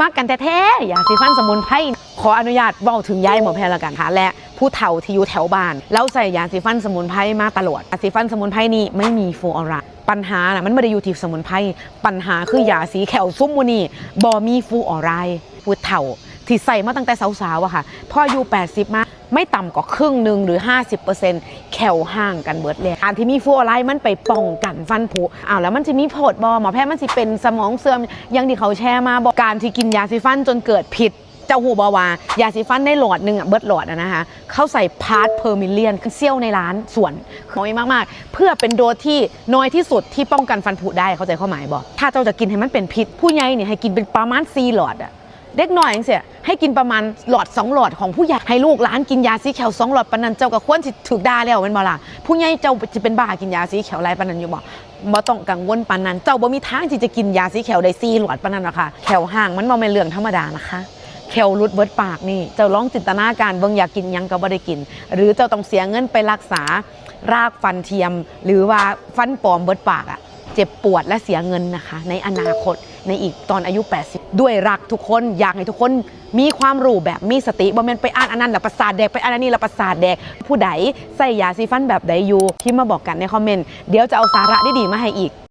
มากกันแท้ๆยาสีฟันสมุนไพร ขออนุญาตเว้าถึงยายหมอแพรละกันค่ะและผู้เฒ่าที่อยู่แถวบ้าน แล้วใส่ยาสีฟันสมุนไพรมาตลอดยาสีฟันสมุนไพรนี่ไม่มีฟลูออไรด์ปัญหาน่ะมันไม่ได้อยู่ที่สมุนไพร ปัญหาคือยาสีแขวซุ้มมูนี่บ่มีฟลูออไรด์ผู้เฒ่าที่ใส่มาตั้งแต่สาวๆอะค่ะ พ่ออายุ80 มา ไม่ต่ำกว่าครึ่งหนึ่งหรือ 50%แขวห่างกันเบิดเลยการที่มีฟลูออไรด์มันไปป้องกันฟันผุอ้าวแล้วมันจะมีโผดบอหมอแพทย์มันสิเป็นสมองเสื่อมอยังที่เขาแชร์มาบอกการที่กินยาสีฟันจนเกิดผิดเจ้าหูบาวายาสีฟันในหลอดหนึ่งอะเบิดหลอดอะนะคะเขาใส่พาร์ทเพอร์มิเลียนคือเซี่ยวในร้านส่วนน้อยมากๆ เพื่อเป็นโดสที่น้อยที่สุดที่ป้องกันฟันผุได้เข้าใจข้อหมายบอกถ้าเจ้าจะกินให้มันเป็นพิษ ผู้ใหญ่เนี่ยให้กินเป็นประมาณ4หลอดอะ เด็กน่อยเสียให้กินประมาณหลอดสองหลอดของผู้ใหญ่ให้ลูกหลานกินยาสีเขียวสองหลอดปานนันเจ้าก็ควรสิถูกด่าแล้วเป็นบ่ล่ะผู้ใหญ่เจ้าจะเป็นบ้ากินยาสีเขียวไรปานนันอยู่บ่บ่ต้องกังวลปานนั้น เจ้าบ่มีทางที่จะกินยาสีเขียวได้สี่หลอดปานนั้นหรอกค่ะแขวห่างมันบ่แม่นเรื่องธรรมดานะคะแขวรุดเบิดปากนี่เจ้าลองจินตนาการเบิ่งอยากกินยังก็บ่ได้กิน หรือเจ้าต้องเสียเงินไปรักษารากฟันเทียม หรือว่าฟันปลอมเบิดปากอะ เจ็บปวดและเสียเงินนะคะ ในอนาคตในอีกตอนอายุ 80 ด้วยรักทุกคนอยากให้ทุกคนมีความรู้แบบมีสติบ่แม่นไปอ่านอันนั้นแล้วประสาทแดกไปอ่านอันนี้แล้วประสาทแดกผู้ใดใส่ยาซีฟันแบบใดอยู่พิมมาบอกกันในคอมเมนต์เดี๋ยวจะเอาสาระดีๆมาให้อีก